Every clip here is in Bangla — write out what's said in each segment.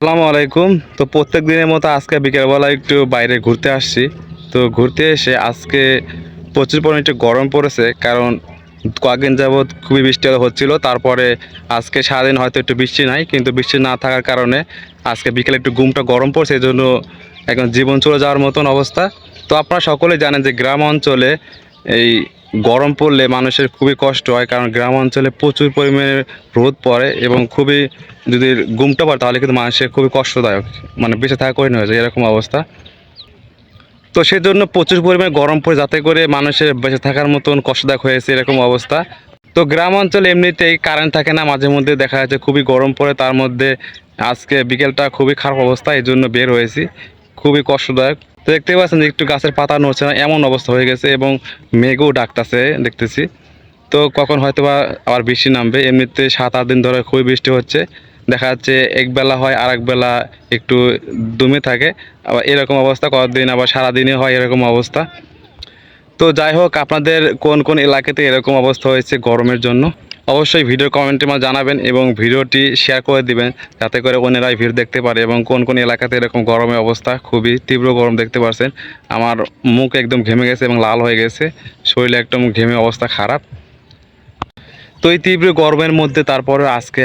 আসসালামু আলাইকুম। তো প্রত্যেক দিনের মতো আজকে বিকেলবেলা একটু বাইরে ঘুরতে আসছি। তো ঘুরতে এসে আজকে প্রচুর পরিমাণে একটু গরম পড়েছে, কারণ কয়েকদিন যাবৎ খুবই বৃষ্টি হচ্ছিল। তারপরে আজকে সারাদিন হয়তো একটু বৃষ্টি নাই, কিন্তু বৃষ্টি না থাকার কারণে আজকে বিকেলে একটু ঘুমটা গরম পড়ছে, এই জন্য এখন জীবন চলে যাওয়ার মতন অবস্থা। তো আপনারা সকলেই জানেন যে গ্রাম অঞ্চলে এই গরম পড়লে মানুষের খুবই কষ্ট হয়, কারণ গ্রাম অঞ্চলে প্রচুর পরিমাণে রোদ পড়ে এবং খুবই যদি ঘুমটা পড়ে তাহলে কিন্তু মানুষের খুবই কষ্টদায়ক মানে বেঁচে থাকা কঠিন হয়ে যায় এরকম অবস্থা। তো সেই জন্য প্রচুর পরিমাণে গরম পড়ে যাতে করে মানুষের বেঁচে থাকার মতন কষ্টদায়ক হয়েছে এরকম অবস্থা। তো গ্রাম অঞ্চলে এমনিতেই কারেন্ট থাকে না, মাঝে মধ্যে দেখা যাচ্ছে খুবই গরম পড়ে, তার মধ্যে আজকে বিকেলটা খুবই খারাপ অবস্থা এই জন্য বের হয়েছি। খুবই কষ্টদায়ক। তো দেখতে পাচ্ছেন যে একটু গাছের পাতা নড়ছে না, এমন অবস্থা হয়ে গেছে এবং মেঘও ডাকতেছে দেখতেছি। তো কখন হয়তো বা আবার বৃষ্টি নামবে, এমনিতে সাত আট দিন ধরে খুবই বৃষ্টি হচ্ছে। দেখা যাচ্ছে এক বেলা হয় আর বেলা একটু দমে থাকে। আবার এরকম অবস্থা কতদিন আবার সারাদিনে হয় এরকম অবস্থা। তো যাই হোক, আপনাদের কোন কোন এলাকাতে এরকম অবস্থা হয়েছে গরমের জন্য? অবশ্যই ভিডিও কমেন্টে মা জানাবেন এবং ভিডিওটি শেয়ার করে দিবেন, যাতে করে অন্যরাই ভিড় দেখতে পারে এবং কোন কোন এলাকাতে এরকম গরমের অবস্থা, খুবই তীব্র গরম দেখতে পাচ্ছেন আমার মুখ একদম ঘেমে গেছে এবং লাল হয়ে গেছে, শরীরে একদম ঘেমে, অবস্থা খারাপ। তো তীব্র গরমের মধ্যে তারপরে আজকে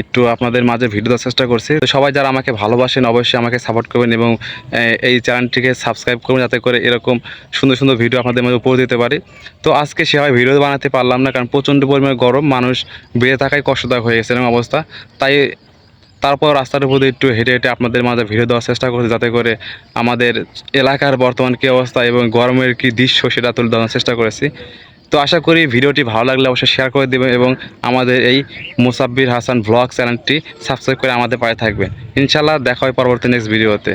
একটু আপনাদের মাঝে ভিডিও দেওয়ার চেষ্টা করছি। তো সবাই যারা আমাকে ভালোবাসেন অবশ্যই আমাকে সাপোর্ট করবেন এবং এই চ্যানেলটিকে সাবস্ক্রাইব করুন যাতে করে এরকম সুন্দর সুন্দর ভিডিও আপনাদের মাঝে উপর দিতে পারি। তো আজকে সেভাবে ভিডিও বানাতে পারলাম না কারণ প্রচণ্ড পরিমাণে গরম, মানুষ বেড়ে থাকায় কষ্টদায়ক হয়ে গেছে এরকম অবস্থা। তাই তারপর রাস্তার উপর একটু হেঁটে হেঁটে আপনাদের মাঝে ভিডিও দেওয়ার চেষ্টা করছি যাতে করে আমাদের এলাকার বর্তমান কী অবস্থা এবং গরমের কী দৃশ্য সেটা তুলে দেওয়ার চেষ্টা করেছি। তো আশা করি ভিডিওটি ভালো লাগলে অবশ্যই শেয়ার করে দেবেন এবং আমাদের এই মুসাব্বির হাসান ব্লগ চ্যানেলটি সাবস্ক্রাইব করে আমাদের পায়ে থাকবেন। ইনশাল্লাহ দেখা হয় পরবর্তী নেক্সট ভিডিওতে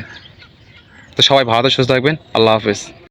তো সবাই ভালো সুস্থ থাকবেন। আল্লাহ হাফেজ।